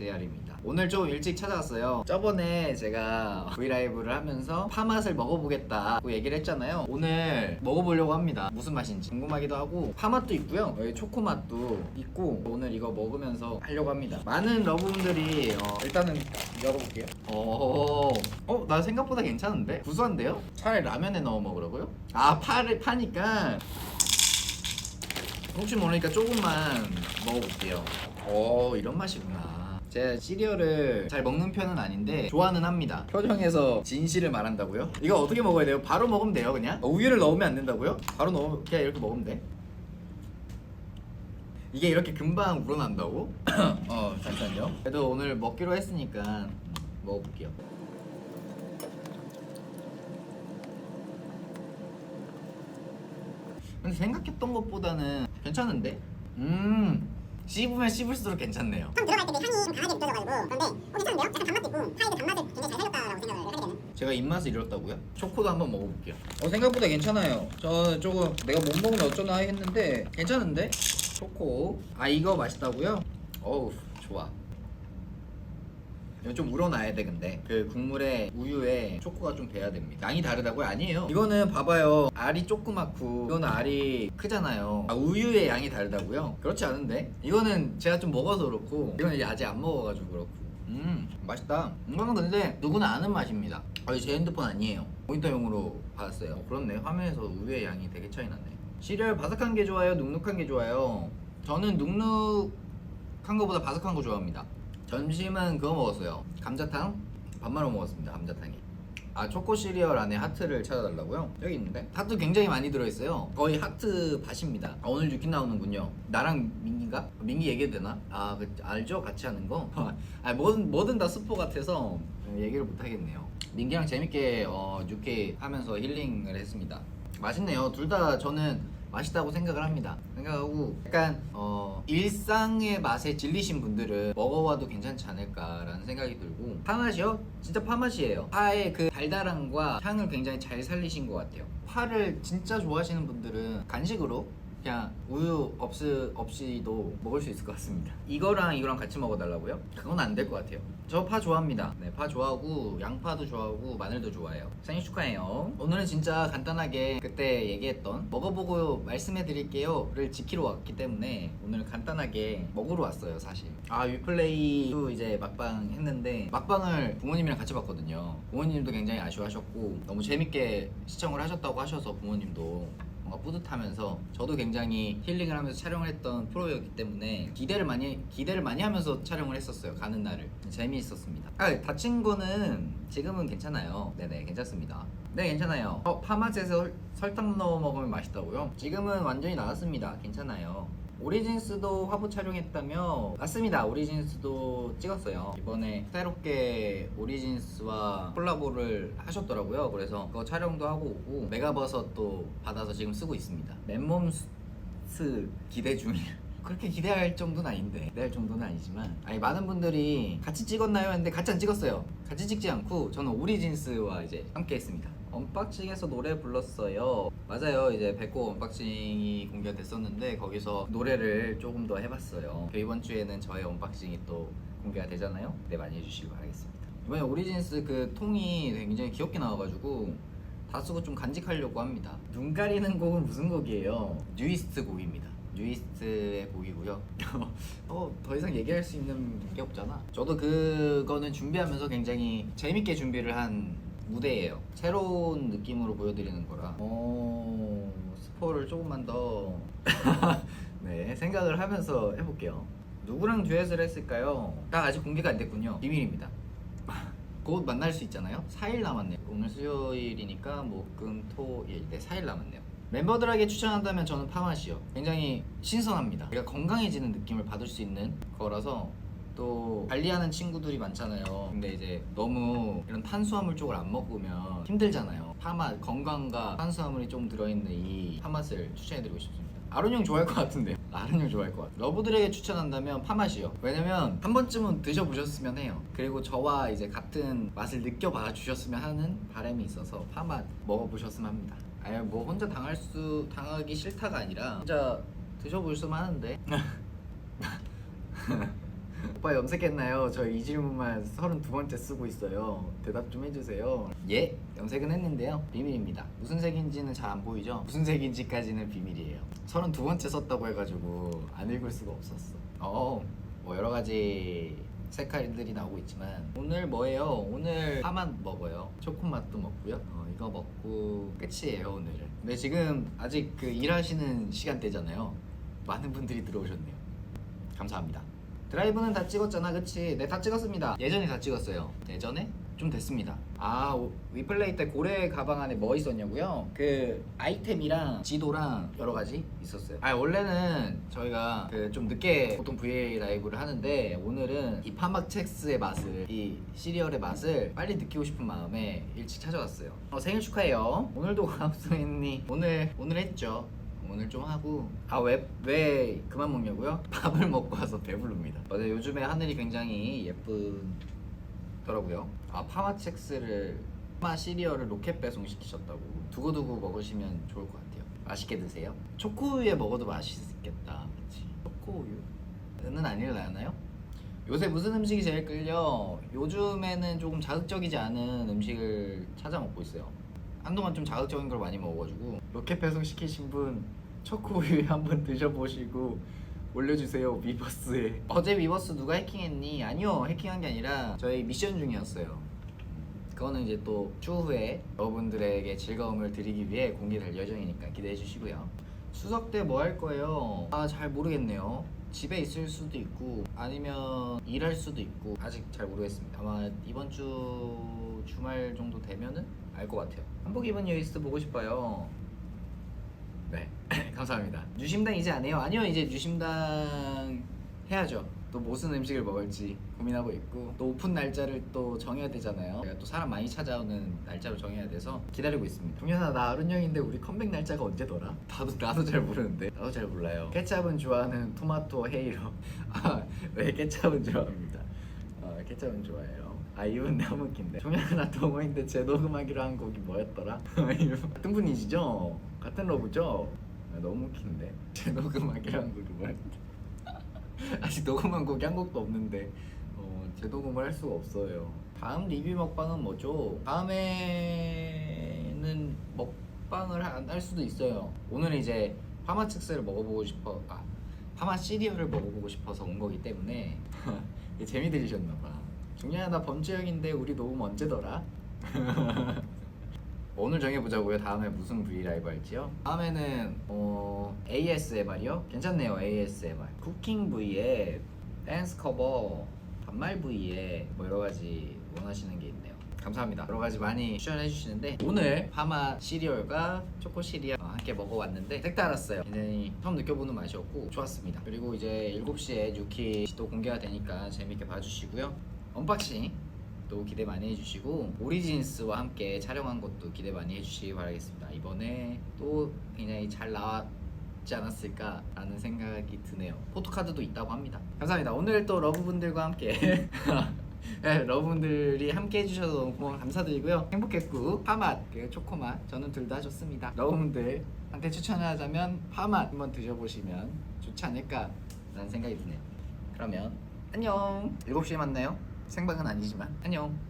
JR입니다. 오늘 좀 일찍 찾아왔어요. 저번에 제가 브이라이브를 하면서 파맛을 먹어보겠다고 얘기를 했잖아요. 오늘 먹어보려고 합니다. 무슨 맛인지 궁금하기도 하고 파맛도 있고요. 여기 초코맛도 있고 오늘 이거 먹으면서 하려고 합니다. 많은 러브분들이 어, 일단은 열어볼게요. 어, 어, 나 생각보다 괜찮은데? 구수한데요? 차라리 라면에 넣어 먹으라고요? 아, 파를 파니까 혹시 모르니까 조금만 먹어볼게요. 오 이런 맛이구나. 제가 시리얼을 잘 먹는 편은 아닌데 좋아는 합니다. 표정에서 진실을 말한다고요? 이거 어떻게 먹어야 돼요? 바로 먹으면 돼요 그냥? 어, 우유를 넣으면 안 된다고요? 바로 넣으면 그냥 이렇게 먹으면 돼. 이게 이렇게 금방 우러난다고? 어 잠시만요. 그래도 오늘 먹기로 했으니까 음, 먹어볼게요. 근데 생각했던 것보다는 괜찮은데? 음 씹으면 씹을수록 괜찮네요 처음 들어갈 때그 향이 좀 강하게 느껴져가지고 그런데 어 괜찮은데요? 약간 단맛도 있고 파이드 단맛을 굉장히 잘 살렸다라고 생각을 하게 되는 제가 입맛을 잃었다고요? 초코도 한번 먹어볼게요 어 생각보다 괜찮아요 저는 조금 내가 못 먹는 어쩌나 했는데 괜찮은데? 초코 아 이거 맛있다고요? 어우 좋아 이거 좀 우러나야 돼 근데. 그 국물에 우유에 초코가 좀 배야 됩니다. 양이 다르다고요? 아니에요. 이거는 봐봐요. 알이 조그맣고 이거는 알이 크잖아요. 아, 우유의 양이 다르다고요? 그렇지 않은데? 이거는 제가 좀 먹어서 그렇고 이거는 이제 아직 안 먹어가지고 그렇고. 음 맛있다. 이거는 근데 누구나 아는 맛입니다. 아, 이제 제 핸드폰 아니에요. 모니터용으로 받았어요. 어, 그렇네. 화면에서 우유의 양이 되게 차이 나네. 시리얼 바삭한 게 좋아요? 눅눅한 게 좋아요? 저는 눅눅한 거보다 바삭한 거 좋아합니다 점심은 그거 먹었어요 감자탕 밥 말아 먹었습니다 감자탕이 아 초코 시리얼 안에 하트를 찾아달라고요? 여기 있는데 하트 굉장히 많이 들어있어요 거의 하트 밭입니다 아, 오늘 뉴킨 나오는군요 나랑 민기인가? 민기 얘기해도 되나? 아 그, 알죠? 같이 하는 거? 아 뭐든 뭐든 다 스포 같아서 얘기를 못 하겠네요 민기랑 재밌게 어, 뉴키 하면서 힐링을 했습니다 맛있네요 둘 다 저는 맛있다고 생각을 합니다. 생각하고 약간 어, 일상의 맛에 질리신 분들은 먹어봐도 괜찮지 않을까라는 생각이 들고 파맛이요? 진짜 파맛이에요. 파의 그 달달함과 향을 굉장히 잘 살리신 것 같아요. 파를 진짜 좋아하시는 분들은 간식으로 그냥 우유 없, 없이도 먹을 수 있을 것 같습니다. 이거랑 이거랑 같이 먹어달라고요? 그건 안 될 것 같아요. 저 파 좋아합니다. 네, 파 좋아하고 양파도 좋아하고 마늘도 좋아해요. 생일 축하해요. 오늘은 진짜 간단하게 그때 얘기했던 먹어보고 말씀해드릴게요 를 지키러 왔기 때문에 오늘 간단하게 먹으러 왔어요, 사실. 아 위플레이도 이제 막방 했는데 막방을 부모님이랑 같이 봤거든요. 부모님도 굉장히 아쉬워하셨고 너무 재밌게 시청을 하셨다고 하셔서 부모님도 뭔가 뿌듯하면서 저도 굉장히 힐링을 하면서 촬영을 했던 프로였기 때문에 기대를 많이 기대를 많이 하면서 촬영을 했었어요 가는 날을. 재미있었습니다. 아 다친 거는 지금은 괜찮아요. 네네 괜찮습니다. 네 괜찮아요. 어 설- 설탕 넣어 먹으면 맛있다고요? 지금은 완전히 나았습니다. 괜찮아요 오리진스도 화보 촬영했다며 맞습니다. 오리진스도 찍었어요. 이번에 새롭게 오리진스와 콜라보를 하셨더라고요. 그래서 그거 촬영도 하고 오고 메가버섯도 받아서 지금 쓰고 있습니다. 맨몸스 기대 중이에요 그렇게 기대할 정도는 아닌데 기대할 정도는 아니지만. 아니 많은 분들이 같이 찍었나요? 했는데 같이 안 찍었어요. 같이 찍지 않고 저는 오리진스와 이제 함께 했습니다. 언박싱에서 노래 불렀어요. 맞아요. 이제 백호 언박싱이 공개가 됐었는데 거기서 노래를 조금 더 해봤어요. 그 이번 주에는 저의 언박싱이 또 공개가 되잖아요. 네 많이 해주시기 바라겠습니다. 이번에 오리진스 그 통이 굉장히 귀엽게 나와가지고 다 쓰고 좀 간직하려고 합니다. 눈 가리는 곡은 무슨 곡이에요? 뉴이스트 곡입니다 뉴이스트의 곡이고요. 어, 더 이상 얘기할 수 있는 게 없잖아. 저도 그거는 준비하면서 굉장히 재밌게 준비를 한 무대예요. 새로운 느낌으로 보여드리는 거라. 어, 스포를 조금만 더 네, 생각을 하면서 해볼게요. 누구랑 듀엣을 했을까요? 다 아직 공개가 안 됐군요. 비밀입니다. 곧 만날 수 있잖아요. 4일 남았네요. 오늘 수요일이니까 목금토일 네 4일 남았네요. 멤버들에게 추천한다면 저는 파맛이요. 굉장히 신선합니다. 내가 건강해지는 느낌을 받을 수 있는 거라서 또 관리하는 친구들이 많잖아요. 근데 이제 너무 이런 탄수화물 쪽을 안 먹으면 힘들잖아요. 파맛 건강과 탄수화물이 좀 들어있는 이 파맛을 추천해드리고 싶습니다. 아론 형 좋아할 것 같은데요. 아론 형 좋아할 것 같아요. 러브들에게 추천한다면 파맛이요. 왜냐면 한 번쯤은 드셔보셨으면 해요. 그리고 저와 이제 같은 맛을 느껴봐 주셨으면 하는 바람이 있어서 파맛 먹어보셨으면 합니다. 아니 뭐 혼자 당할 수 당하기 싫다가 아니라 혼자 드셔볼 수만 하는데. 오빠 염색했나요? 저 이 질문만 32번째 쓰고 있어요. 대답 좀 해주세요. 예 염색은 했는데요. 비밀입니다. 무슨 색인지는 잘 안 보이죠? 무슨 색인지까지는 비밀이에요. 32번째 썼다고 해가지고 안 읽을 수가 없었어. 어뭐 여러 가지 색깔들이 나오고 있지만 오늘 뭐예요? 오늘 파맛 먹어요. 초코맛도 먹고요. 어, 이거 먹고 끝이에요 오늘은. 근데 지금 아직 그 일하시는 시간대잖아요. 많은 분들이 들어오셨네요. 감사합니다. 드라이브는 다 찍었잖아 그치? 네 다 찍었습니다. 예전에 다 찍었어요. 예전에? 좀 됐습니다 아 오- 위플레이 때 고래 가방 안에 뭐 있었냐고요? 그 아이템이랑 지도랑 여러 가지 있었어요 아 원래는 저희가 그 좀 늦게 보통 VA 라이브를 하는데 오늘은 이 파막첵스의 맛을 이 시리얼의 맛을 빨리 느끼고 싶은 마음에 일찍 찾아왔어요 어, 생일 축하해요 오늘도 감성했니? 오늘 오늘 했죠 오늘 좀 하고 아 왜 왜 그만 먹냐고요? 밥을 먹고 와서 배부릅니다. 맞아요. 요즘에 하늘이 굉장히 예쁘 더라고요. 아 파마첵스를 파마 시리얼을 로켓 배송 시키셨다고 두고두고 먹으시면 좋을 것 같아요. 맛있게 드세요. 초코우유에 먹어도 맛있겠다. 그렇지. 초코우유는 아닐라나요? 요새 무슨 음식이 제일 끌려? 요즘에는 조금 자극적이지 않은 음식을 찾아 먹고 있어요. 한동안 좀 자극적인 걸 많이 먹어가지고 로켓 배송 시키신 분 초코우유 한번 드셔보시고 올려주세요 위버스에. 어제 위버스 누가 해킹했니? 아니요 해킹한 게 아니라 저희 미션 중이었어요. 그거는 이제 또 추후에 여러분들에게 즐거움을 드리기 위해 공개될 예정이니까 기대해 주시고요. 추석 때 뭐 할 거예요? 아 잘 모르겠네요. 집에 있을 수도 있고 아니면 일할 수도 있고 아직 잘 모르겠습니다. 아마 이번 주 주말 정도 되면은 알 것 같아요. 한복 입은 여이스 보고 싶어요. 네 감사합니다 유심당 이제 안 해요? 아니요 이제 유심당 해야죠 또 무슨 음식을 먹을지 고민하고 있고 또 오픈 날짜를 또 정해야 되잖아요 또 사람 많이 찾아오는 날짜로 정해야 돼서 기다리고 있습니다 동현아 나 아른 형인데 우리 컴백 날짜가 언제더라? 나도 나도 잘 모르는데 나도 잘 몰라요 케찹은 좋아하는 토마토 헤이로 아왜 케찹은 좋아합니다 어, 케찹은 좋아해요 아 이분 너무 웃긴데 종현아 나 동호인데 제 녹음하기로 한 곡이 뭐였더라? 같은 분이시죠? 같은 러브죠? 아, 너무 웃긴데 제 녹음하기로 한 곡이 뭐였더라? 아직 녹음한 곡이 한 곡도 없는데 어, 재녹음을 할 수가 없어요. 다음 리뷰 먹방은 뭐죠? 다음에는 먹방을 안 할 수도 있어요. 오늘 이제 파마첵스를 먹어보고 싶어, 아 파마 시리얼을 먹어보고 싶어서 온 거기 때문에 재미 들으셨나봐. 중요하 나 범죄형인데 우리 녹음 언제더라? 오늘 정해보자고요. 다음에 무슨 V 라이브 할지요? 다음에는 어, ASMR이요? 괜찮네요. ASMR. 쿠킹 V에 댄스 커버, 반말 V에 뭐 여러 가지 원하시는 게 있네요. 감사합니다. 여러 가지 많이 추천해 주시는데 오늘 파마 시리얼과 초코 시리얼 어, 함께 먹어봤는데 색달았어요. 굉장히 처음 느껴보는 맛이었고 좋았습니다. 그리고 이제 7시에 뉴키 또 공개가 되니까 재밌게 봐주시고요. 언박싱 또 기대 많이 해주시고 오리진스와 함께 촬영한 것도 기대 많이 해주시기 바라겠습니다. 이번에 또 굉장히 잘 나왔지 않았을까라는 생각이 드네요. 포토카드도 있다고 합니다. 감사합니다. 오늘 또 러브분들과 함께 네, 러브분들이 함께 해주셔서 너무 감사드리고요. 행복했고 파맛, 그 초코맛 저는 둘 다 좋습니다. 러브분들한테 추천하자면 파맛 한번 드셔보시면 좋지 않을까라는 생각이 드네요. 그러면 안녕. 7시에 만나요. 생방은 아니지만 안녕.